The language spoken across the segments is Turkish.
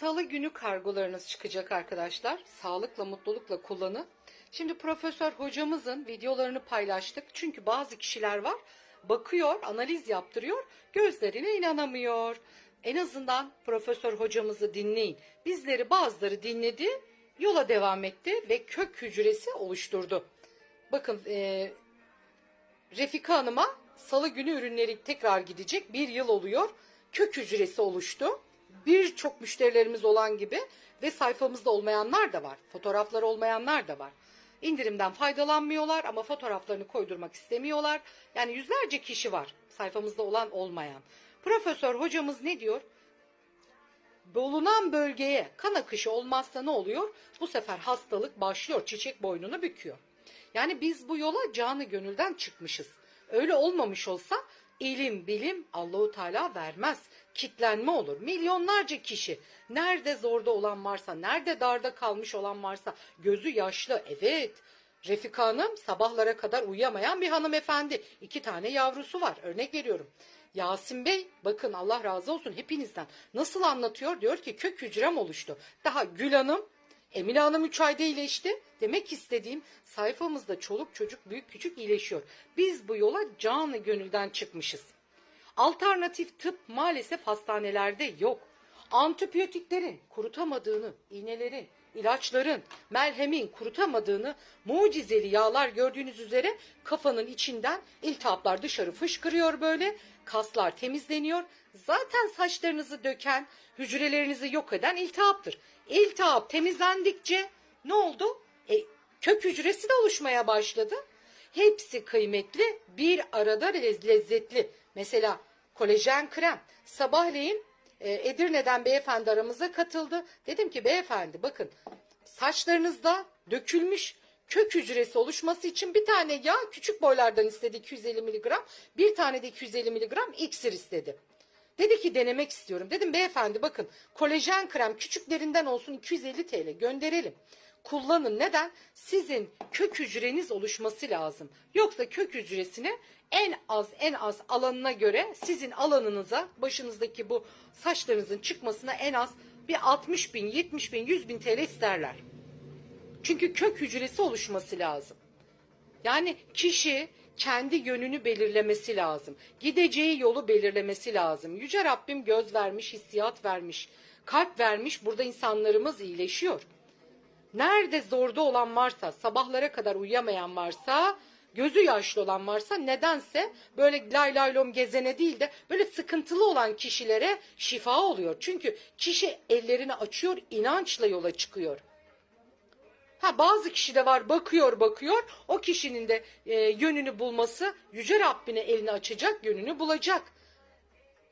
Salı günü kargolarınız çıkacak arkadaşlar. Sağlıkla, mutlulukla kullanın. Şimdi profesör hocamızın videolarını paylaştık. Çünkü bazı kişiler var bakıyor, analiz yaptırıyor, gözlerine inanamıyor. En azından profesör hocamızı dinleyin. Bizleri bazıları dinledi, yola devam etti ve kök hücresi oluşturdu. Bakın e, Refika Hanım'a salı günü ürünleri tekrar gidecek. Bir yıl oluyor. Kök hücresi oluştu. Birçok müşterilerimiz olan gibi ve sayfamızda olmayanlar da var. Fotoğrafları olmayanlar da var. İndirimden faydalanmıyorlar ama fotoğraflarını koydurmak istemiyorlar. Yani yüzlerce kişi var sayfamızda olan olmayan. Profesör hocamız ne diyor? Bulunan bölgeye kan akışı olmazsa ne oluyor? Bu sefer hastalık başlıyor, çiçek boynunu büküyor. Yani biz bu yola canı gönülden çıkmışız. Öyle olmamış olsa ilim, bilim Allahu Teala vermez. Kitlenme olur. Milyonlarca kişi nerede zorda olan varsa, nerede darda kalmış olan varsa gözü yaşlı. Evet. Refika Hanım sabahlara kadar uyuyamayan bir hanımefendi. İki tane yavrusu var. Örnek veriyorum. Yasin Bey bakın Allah razı olsun hepinizden. Nasıl anlatıyor? Diyor ki kök hücrem oluştu. Daha Gül Hanım Emine Hanım 3 ayda iyileşti. Demek istediğim sayfamızda çoluk çocuk büyük küçük iyileşiyor. Biz bu yola canı gönülden çıkmışız. Alternatif tıp maalesef hastanelerde yok. Antibiyotiklerin kurutamadığını, iğnelerin, ilaçların, merhemin kurutamadığını mucizeli yağlar gördüğünüz üzere kafanın içinden iltihaplar dışarı fışkırıyor böyle. Kaslar temizleniyor. Zaten saçlarınızı döken, hücrelerinizi yok eden iltihaptır. İltihap temizlendikçe ne oldu? E, kök hücresi de oluşmaya başladı. Hepsi kıymetli, bir arada lez- lezzetli. Mesela kolajen krem. Sabahleyin e, Edirne'den beyefendi aramıza katıldı. Dedim ki beyefendi bakın saçlarınızda dökülmüş kök hücresi oluşması için bir tane yağ küçük boylardan istedi 250 miligram. Bir tane de 250 miligram iksir istedi. Dedi ki denemek istiyorum. Dedim beyefendi bakın kolajen krem küçüklerinden olsun 250 TL gönderelim. Kullanın. Neden? Sizin kök hücreniz oluşması lazım. Yoksa kök hücresini en az en az alanına göre sizin alanınıza başınızdaki bu saçlarınızın çıkmasına en az bir 60 bin, 70 bin, 100 bin TL isterler. Çünkü kök hücresi oluşması lazım. Yani kişi kendi yönünü belirlemesi lazım. Gideceği yolu belirlemesi lazım. Yüce Rabbim göz vermiş, hissiyat vermiş, kalp vermiş. Burada insanlarımız iyileşiyor. Nerede zorda olan varsa, sabahlara kadar uyuyamayan varsa, gözü yaşlı olan varsa nedense böyle lay lay lom gezene değil de böyle sıkıntılı olan kişilere şifa oluyor. Çünkü kişi ellerini açıyor, inançla yola çıkıyor. Ha bazı kişi de var bakıyor bakıyor o kişinin de e, yönünü bulması yüce Rabbine elini açacak yönünü bulacak.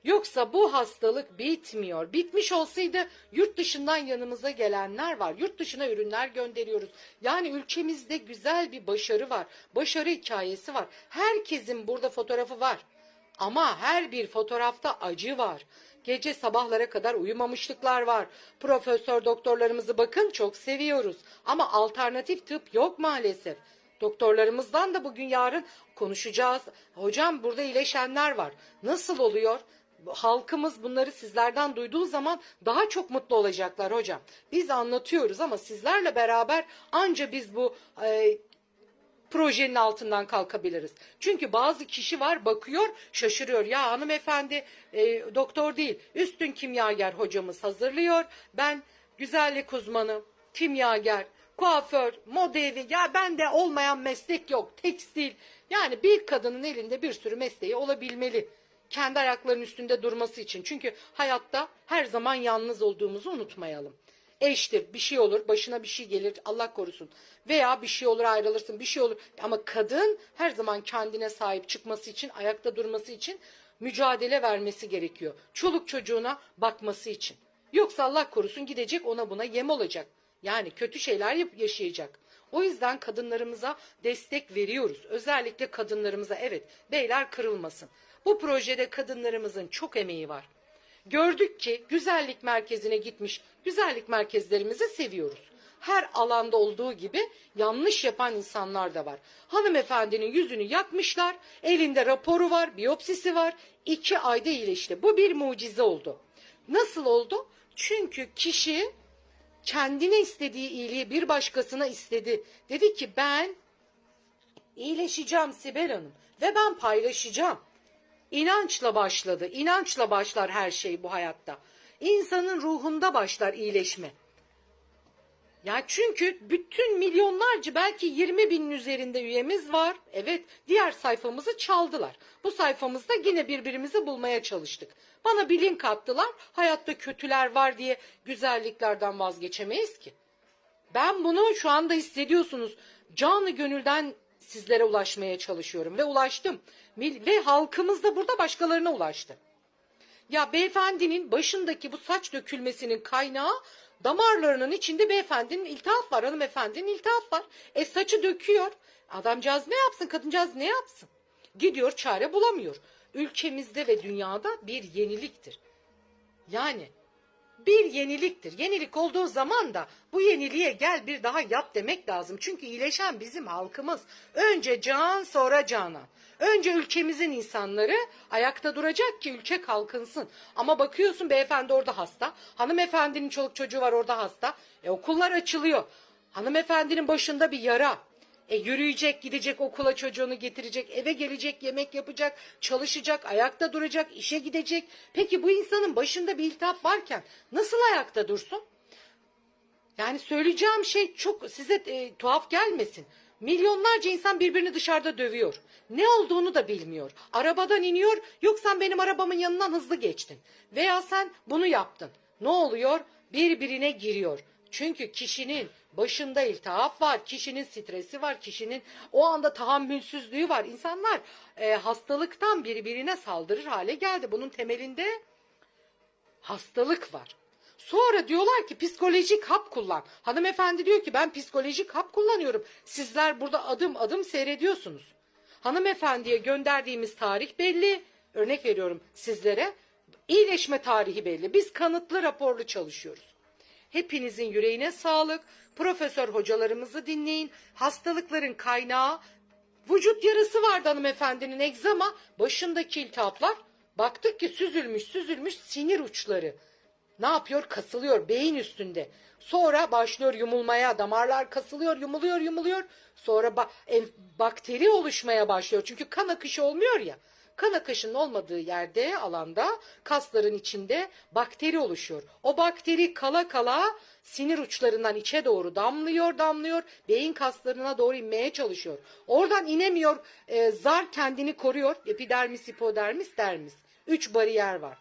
Yoksa bu hastalık bitmiyor. Bitmiş olsaydı yurt dışından yanımıza gelenler var. Yurt dışına ürünler gönderiyoruz. Yani ülkemizde güzel bir başarı var. Başarı hikayesi var. Herkesin burada fotoğrafı var. Ama her bir fotoğrafta acı var. Gece sabahlara kadar uyumamışlıklar var. Profesör doktorlarımızı bakın çok seviyoruz. Ama alternatif tıp yok maalesef. Doktorlarımızdan da bugün yarın konuşacağız. Hocam burada iyileşenler var. Nasıl oluyor? Halkımız bunları sizlerden duyduğu zaman daha çok mutlu olacaklar hocam. Biz anlatıyoruz ama sizlerle beraber anca biz bu e, projenin altından kalkabiliriz. Çünkü bazı kişi var bakıyor şaşırıyor. Ya hanımefendi e, doktor değil üstün kimyager hocamız hazırlıyor. Ben güzellik uzmanı, kimyager, kuaför, moda evi ya bende olmayan meslek yok. Tekstil yani bir kadının elinde bir sürü mesleği olabilmeli. Kendi ayaklarının üstünde durması için. Çünkü hayatta her zaman yalnız olduğumuzu unutmayalım. Eştir bir şey olur başına bir şey gelir Allah korusun. Veya bir şey olur ayrılırsın bir şey olur. Ama kadın her zaman kendine sahip çıkması için ayakta durması için mücadele vermesi gerekiyor. Çoluk çocuğuna bakması için. Yoksa Allah korusun gidecek ona buna yem olacak. Yani kötü şeyler yaşayacak. O yüzden kadınlarımıza destek veriyoruz. Özellikle kadınlarımıza evet beyler kırılmasın bu projede kadınlarımızın çok emeği var Gördük ki güzellik merkezine gitmiş güzellik merkezlerimizi seviyoruz. Her alanda olduğu gibi yanlış yapan insanlar da var. Hanımefendinin yüzünü yakmışlar, elinde raporu var, biyopsisi var. iki ayda iyileşti. Bu bir mucize oldu. Nasıl oldu? Çünkü kişi kendine istediği iyiliği bir başkasına istedi. Dedi ki ben iyileşeceğim Sibel Hanım ve ben paylaşacağım. İnançla başladı. İnançla başlar her şey bu hayatta. İnsanın ruhunda başlar iyileşme. Ya çünkü bütün milyonlarca belki 20 binin üzerinde üyemiz var. Evet diğer sayfamızı çaldılar. Bu sayfamızda yine birbirimizi bulmaya çalıştık. Bana bir link attılar. Hayatta kötüler var diye güzelliklerden vazgeçemeyiz ki. Ben bunu şu anda hissediyorsunuz. Canı gönülden sizlere ulaşmaya çalışıyorum ve ulaştım. Ve halkımız da burada başkalarına ulaştı. Ya beyefendinin başındaki bu saç dökülmesinin kaynağı damarlarının içinde beyefendinin iltihap var. Hanımefendinin iltihap var. E saçı döküyor. Adamcağız ne yapsın? Kadıncağız ne yapsın? Gidiyor çare bulamıyor. Ülkemizde ve dünyada bir yeniliktir. Yani bir yeniliktir. Yenilik olduğu zaman da bu yeniliğe gel bir daha yap demek lazım. Çünkü iyileşen bizim halkımız. Önce can sonra canan. Önce ülkemizin insanları ayakta duracak ki ülke kalkınsın. Ama bakıyorsun beyefendi orada hasta. Hanımefendinin çoluk çocuğu var orada hasta. E okullar açılıyor. Hanımefendinin başında bir yara. E yürüyecek, gidecek okula çocuğunu getirecek, eve gelecek, yemek yapacak, çalışacak, ayakta duracak, işe gidecek. Peki bu insanın başında bir iltihap varken nasıl ayakta dursun? Yani söyleyeceğim şey çok size e, tuhaf gelmesin. Milyonlarca insan birbirini dışarıda dövüyor. Ne olduğunu da bilmiyor. Arabadan iniyor, yok sen benim arabamın yanından hızlı geçtin. Veya sen bunu yaptın. Ne oluyor? Birbirine giriyor. Çünkü kişinin başında iltihap var, kişinin stresi var, kişinin o anda tahammülsüzlüğü var. İnsanlar e, hastalıktan birbirine saldırır hale geldi. Bunun temelinde hastalık var. Sonra diyorlar ki psikolojik hap kullan. Hanımefendi diyor ki ben psikolojik hap kullanıyorum. Sizler burada adım adım seyrediyorsunuz. Hanımefendiye gönderdiğimiz tarih belli. Örnek veriyorum sizlere. İyileşme tarihi belli. Biz kanıtlı raporlu çalışıyoruz. Hepinizin yüreğine sağlık. Profesör hocalarımızı dinleyin. Hastalıkların kaynağı vücut yarısı vardı hanımefendinin egzama. Başındaki iltihaplar. Baktık ki süzülmüş süzülmüş sinir uçları. Ne yapıyor? Kasılıyor beyin üstünde. Sonra başlıyor yumulmaya. Damarlar kasılıyor, yumuluyor, yumuluyor. Sonra ba- bakteri oluşmaya başlıyor. Çünkü kan akışı olmuyor ya. Kan akışının olmadığı yerde, alanda, kasların içinde bakteri oluşuyor. O bakteri kala kala sinir uçlarından içe doğru damlıyor, damlıyor. Beyin kaslarına doğru inmeye çalışıyor. Oradan inemiyor. e, zar kendini koruyor. Epidermis, hipodermis, dermis. Üç bariyer var.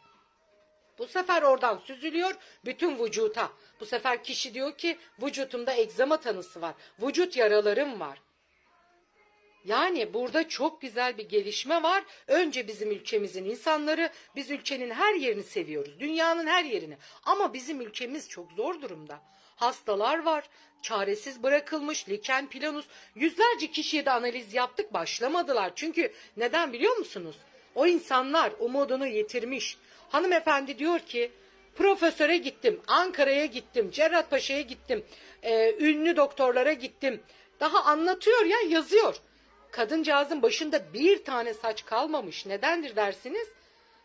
Bu sefer oradan süzülüyor bütün vücuta. Bu sefer kişi diyor ki vücutumda egzama tanısı var. Vücut yaralarım var. Yani burada çok güzel bir gelişme var. Önce bizim ülkemizin insanları, biz ülkenin her yerini seviyoruz. Dünyanın her yerini. Ama bizim ülkemiz çok zor durumda. Hastalar var, çaresiz bırakılmış, liken planus. Yüzlerce kişiye de analiz yaptık, başlamadılar. Çünkü neden biliyor musunuz? O insanlar umudunu yitirmiş. Hanımefendi diyor ki, profesöre gittim, Ankara'ya gittim, Cerrahpaşa'ya gittim, e, ünlü doktorlara gittim. Daha anlatıyor ya, yazıyor. Kadıncağızın başında bir tane saç kalmamış. Nedendir dersiniz?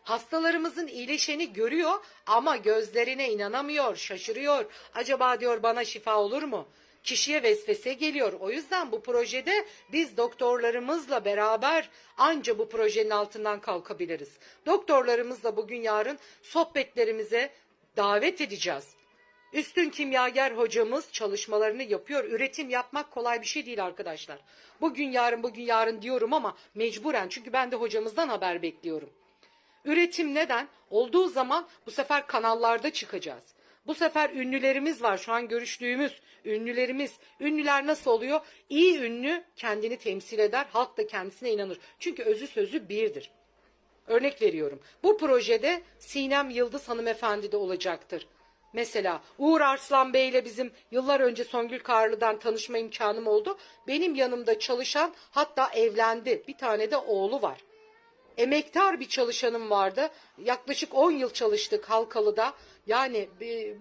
Hastalarımızın iyileşeni görüyor ama gözlerine inanamıyor, şaşırıyor. Acaba diyor bana şifa olur mu? Kişiye vesvese geliyor. O yüzden bu projede biz doktorlarımızla beraber anca bu projenin altından kalkabiliriz. Doktorlarımızla bugün yarın sohbetlerimize davet edeceğiz. Üstün kimyager hocamız çalışmalarını yapıyor. Üretim yapmak kolay bir şey değil arkadaşlar. Bugün yarın bugün yarın diyorum ama mecburen çünkü ben de hocamızdan haber bekliyorum. Üretim neden? Olduğu zaman bu sefer kanallarda çıkacağız. Bu sefer ünlülerimiz var şu an görüştüğümüz ünlülerimiz. Ünlüler nasıl oluyor? İyi ünlü kendini temsil eder, halk da kendisine inanır. Çünkü özü sözü birdir. Örnek veriyorum. Bu projede Sinem Yıldız hanımefendi de olacaktır. Mesela Uğur Arslan Bey ile bizim yıllar önce Songül Karlı'dan tanışma imkanım oldu. Benim yanımda çalışan hatta evlendi. Bir tane de oğlu var. Emektar bir çalışanım vardı. Yaklaşık 10 yıl çalıştık Halkalı'da. Yani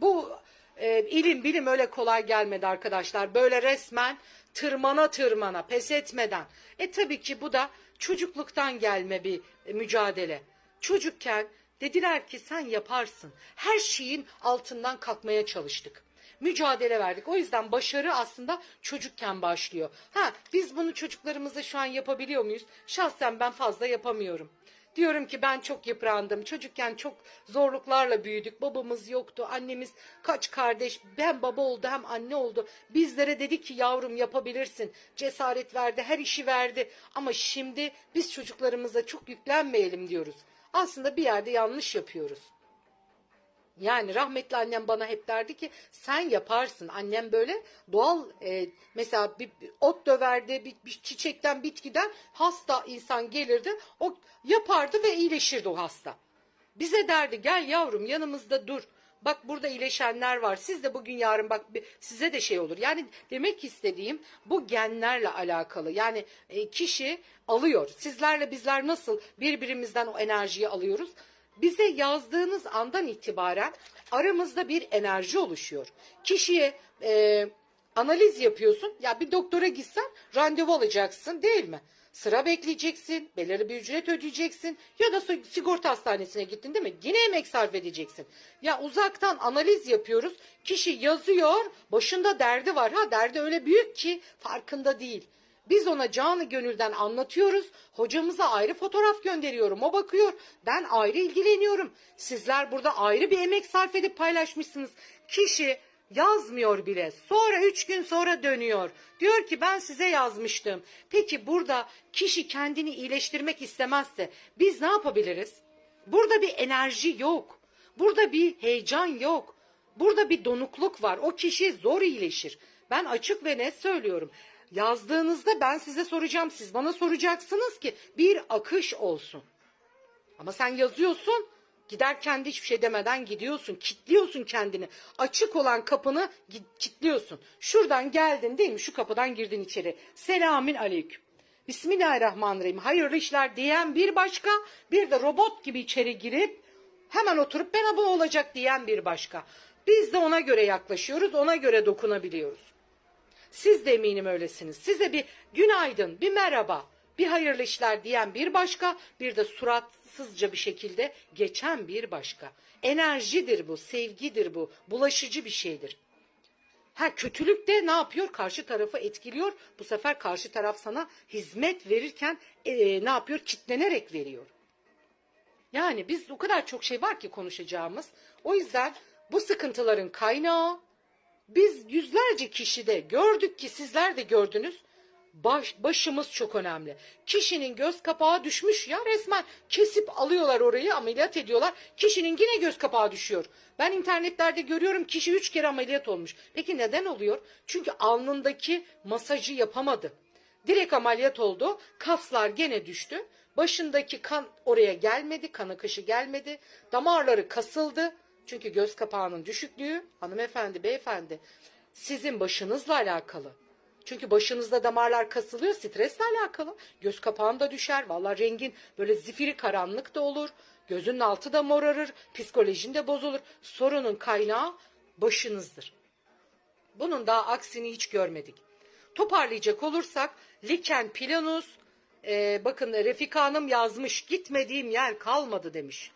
bu e, ilim bilim öyle kolay gelmedi arkadaşlar. Böyle resmen tırmana tırmana pes etmeden. E tabii ki bu da çocukluktan gelme bir mücadele. Çocukken Dediler ki sen yaparsın. Her şeyin altından kalkmaya çalıştık. Mücadele verdik. O yüzden başarı aslında çocukken başlıyor. Ha biz bunu çocuklarımıza şu an yapabiliyor muyuz? Şahsen ben fazla yapamıyorum. Diyorum ki ben çok yıprandım. Çocukken çok zorluklarla büyüdük. Babamız yoktu. Annemiz kaç kardeş. Hem baba oldu hem anne oldu. Bizlere dedi ki yavrum yapabilirsin. Cesaret verdi. Her işi verdi. Ama şimdi biz çocuklarımıza çok yüklenmeyelim diyoruz. Aslında bir yerde yanlış yapıyoruz. Yani rahmetli annem bana hep derdi ki sen yaparsın. Annem böyle doğal e, mesela bir, bir ot döverdi, bir, bir çiçekten bitkiden hasta insan gelirdi. O yapardı ve iyileşirdi o hasta. Bize derdi gel yavrum yanımızda dur. Bak burada iyileşenler var. Siz de bugün yarın bak size de şey olur. Yani demek istediğim bu genlerle alakalı. Yani e, kişi alıyor. Sizlerle bizler nasıl birbirimizden o enerjiyi alıyoruz? Bize yazdığınız andan itibaren aramızda bir enerji oluşuyor. Kişiye e, analiz yapıyorsun. Ya bir doktora gitsen randevu alacaksın değil mi? Sıra bekleyeceksin, belirli bir ücret ödeyeceksin ya da sig- sigorta hastanesine gittin değil mi? Yine emek sarf edeceksin. Ya uzaktan analiz yapıyoruz. Kişi yazıyor, başında derdi var. Ha derdi öyle büyük ki farkında değil. Biz ona canı gönülden anlatıyoruz. Hocamıza ayrı fotoğraf gönderiyorum. O bakıyor. Ben ayrı ilgileniyorum. Sizler burada ayrı bir emek sarf edip paylaşmışsınız. Kişi yazmıyor bile. Sonra üç gün sonra dönüyor. Diyor ki ben size yazmıştım. Peki burada kişi kendini iyileştirmek istemezse biz ne yapabiliriz? Burada bir enerji yok. Burada bir heyecan yok. Burada bir donukluk var. O kişi zor iyileşir. Ben açık ve net söylüyorum. Yazdığınızda ben size soracağım, siz bana soracaksınız ki bir akış olsun. Ama sen yazıyorsun, giderken de hiçbir şey demeden gidiyorsun, kitliyorsun kendini. Açık olan kapını kitliyorsun. Şuradan geldin değil mi? Şu kapıdan girdin içeri. Selamün aleyküm. Bismillahirrahmanirrahim. Hayırlı işler diyen bir başka, bir de robot gibi içeri girip hemen oturup ben abone olacak diyen bir başka. Biz de ona göre yaklaşıyoruz, ona göre dokunabiliyoruz. Siz de eminim öylesiniz. Size bir günaydın, bir merhaba, bir hayırlı işler diyen bir başka, bir de suratsızca bir şekilde geçen bir başka. Enerjidir bu, sevgidir bu, bulaşıcı bir şeydir. Ha kötülük de ne yapıyor? Karşı tarafı etkiliyor. Bu sefer karşı taraf sana hizmet verirken e, ne yapıyor? Kitlenerek veriyor. Yani biz o kadar çok şey var ki konuşacağımız. O yüzden bu sıkıntıların kaynağı biz yüzlerce kişide gördük ki sizler de gördünüz. Baş, başımız çok önemli. Kişinin göz kapağı düşmüş ya resmen kesip alıyorlar orayı ameliyat ediyorlar. Kişinin yine göz kapağı düşüyor. Ben internetlerde görüyorum kişi üç kere ameliyat olmuş. Peki neden oluyor? Çünkü alnındaki masajı yapamadı. Direkt ameliyat oldu. Kaslar gene düştü. Başındaki kan oraya gelmedi. Kan akışı gelmedi. Damarları kasıldı. Çünkü göz kapağının düşüklüğü hanımefendi, beyefendi sizin başınızla alakalı. Çünkü başınızda damarlar kasılıyor stresle alakalı. Göz kapağında düşer. Valla rengin böyle zifiri karanlık da olur. Gözünün altı da morarır. Psikolojin de bozulur. Sorunun kaynağı başınızdır. Bunun daha aksini hiç görmedik. Toparlayacak olursak liken planus e, bakın Refika Hanım yazmış gitmediğim yer kalmadı demiş.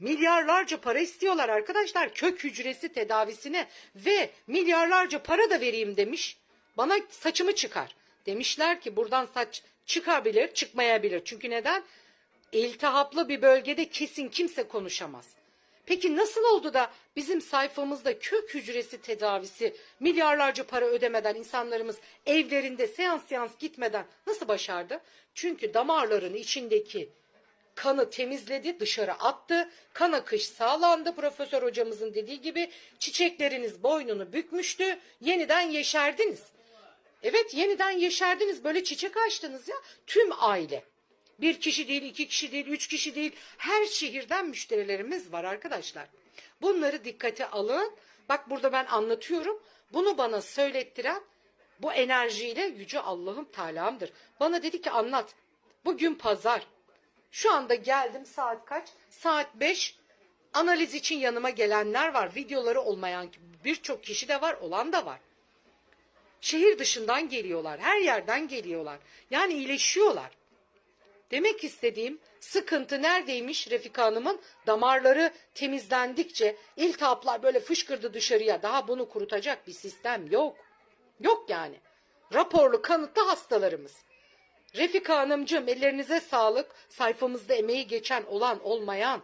Milyarlarca para istiyorlar arkadaşlar kök hücresi tedavisine ve milyarlarca para da vereyim demiş. Bana saçımı çıkar. Demişler ki buradan saç çıkabilir çıkmayabilir. Çünkü neden? İltihaplı bir bölgede kesin kimse konuşamaz. Peki nasıl oldu da bizim sayfamızda kök hücresi tedavisi milyarlarca para ödemeden insanlarımız evlerinde seans seans gitmeden nasıl başardı? Çünkü damarların içindeki kanı temizledi, dışarı attı. Kan akış sağlandı. Profesör hocamızın dediği gibi çiçekleriniz boynunu bükmüştü. Yeniden yeşerdiniz. Evet yeniden yeşerdiniz. Böyle çiçek açtınız ya. Tüm aile. Bir kişi değil, iki kişi değil, üç kişi değil. Her şehirden müşterilerimiz var arkadaşlar. Bunları dikkate alın. Bak burada ben anlatıyorum. Bunu bana söylettiren bu enerjiyle Yüce Allah'ım Teala'mdır. Bana dedi ki anlat. Bugün pazar. Şu anda geldim saat kaç? Saat 5. Analiz için yanıma gelenler var. Videoları olmayan birçok kişi de var, olan da var. Şehir dışından geliyorlar, her yerden geliyorlar. Yani iyileşiyorlar. Demek istediğim sıkıntı neredeymiş Refika Hanım'ın? Damarları temizlendikçe iltihaplar böyle fışkırdı dışarıya. Daha bunu kurutacak bir sistem yok. Yok yani. Raporlu kanıtlı hastalarımız. Refika Hanımcığım ellerinize sağlık. Sayfamızda emeği geçen olan olmayan.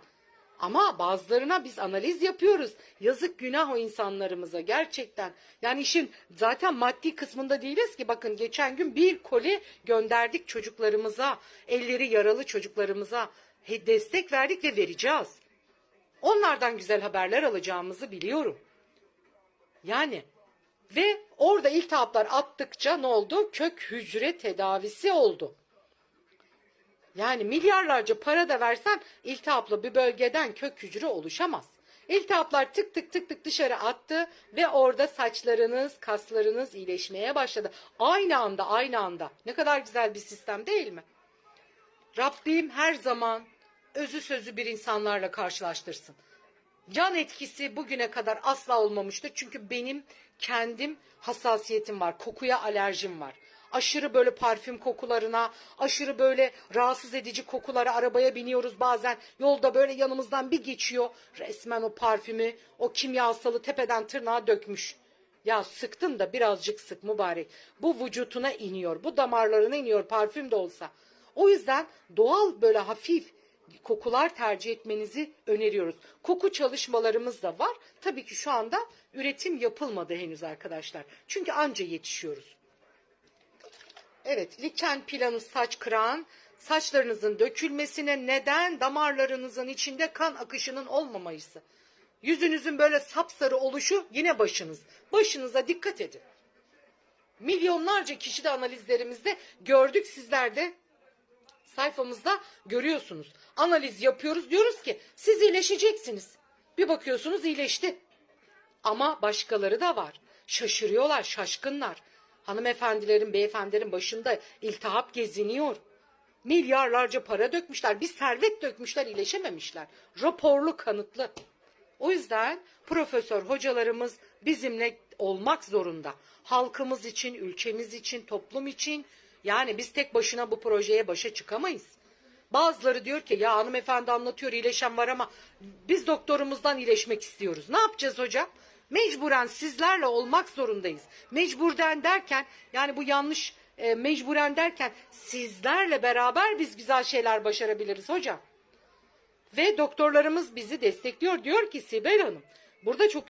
Ama bazılarına biz analiz yapıyoruz. Yazık günah o insanlarımıza gerçekten. Yani işin zaten maddi kısmında değiliz ki. Bakın geçen gün bir koli gönderdik çocuklarımıza. Elleri yaralı çocuklarımıza. Destek verdik ve vereceğiz. Onlardan güzel haberler alacağımızı biliyorum. Yani ve orada iltihaplar attıkça ne oldu? Kök hücre tedavisi oldu. Yani milyarlarca para da versen iltihaplı bir bölgeden kök hücre oluşamaz. İltihaplar tık tık tık tık dışarı attı ve orada saçlarınız, kaslarınız iyileşmeye başladı. Aynı anda, aynı anda. Ne kadar güzel bir sistem değil mi? Rabbim her zaman özü sözü bir insanlarla karşılaştırsın. Can etkisi bugüne kadar asla olmamıştı. Çünkü benim kendim hassasiyetim var. Kokuya alerjim var. Aşırı böyle parfüm kokularına, aşırı böyle rahatsız edici kokulara arabaya biniyoruz bazen. Yolda böyle yanımızdan bir geçiyor. Resmen o parfümü, o kimyasalı tepeden tırnağa dökmüş. Ya sıktın da birazcık sık mübarek. Bu vücutuna iniyor, bu damarlarına iniyor parfüm de olsa. O yüzden doğal böyle hafif kokular tercih etmenizi öneriyoruz. Koku çalışmalarımız da var. Tabii ki şu anda üretim yapılmadı henüz arkadaşlar. Çünkü anca yetişiyoruz. Evet, liken planı saç kıran, saçlarınızın dökülmesine neden damarlarınızın içinde kan akışının olmaması. Yüzünüzün böyle sapsarı oluşu yine başınız. Başınıza dikkat edin. Milyonlarca kişi de analizlerimizde gördük sizler de sayfamızda görüyorsunuz. Analiz yapıyoruz diyoruz ki siz iyileşeceksiniz. Bir bakıyorsunuz iyileşti. Ama başkaları da var. Şaşırıyorlar, şaşkınlar. Hanımefendilerin, beyefendilerin başında iltihap geziniyor. Milyarlarca para dökmüşler, bir servet dökmüşler, iyileşememişler. Raporlu, kanıtlı. O yüzden profesör hocalarımız bizimle olmak zorunda. Halkımız için, ülkemiz için, toplum için. Yani biz tek başına bu projeye başa çıkamayız. Bazıları diyor ki ya hanımefendi anlatıyor iyileşen var ama biz doktorumuzdan iyileşmek istiyoruz. Ne yapacağız hocam? Mecburen sizlerle olmak zorundayız. Mecburden derken yani bu yanlış e, mecburen derken sizlerle beraber biz güzel şeyler başarabiliriz hocam. Ve doktorlarımız bizi destekliyor. Diyor ki Sibel Hanım burada çok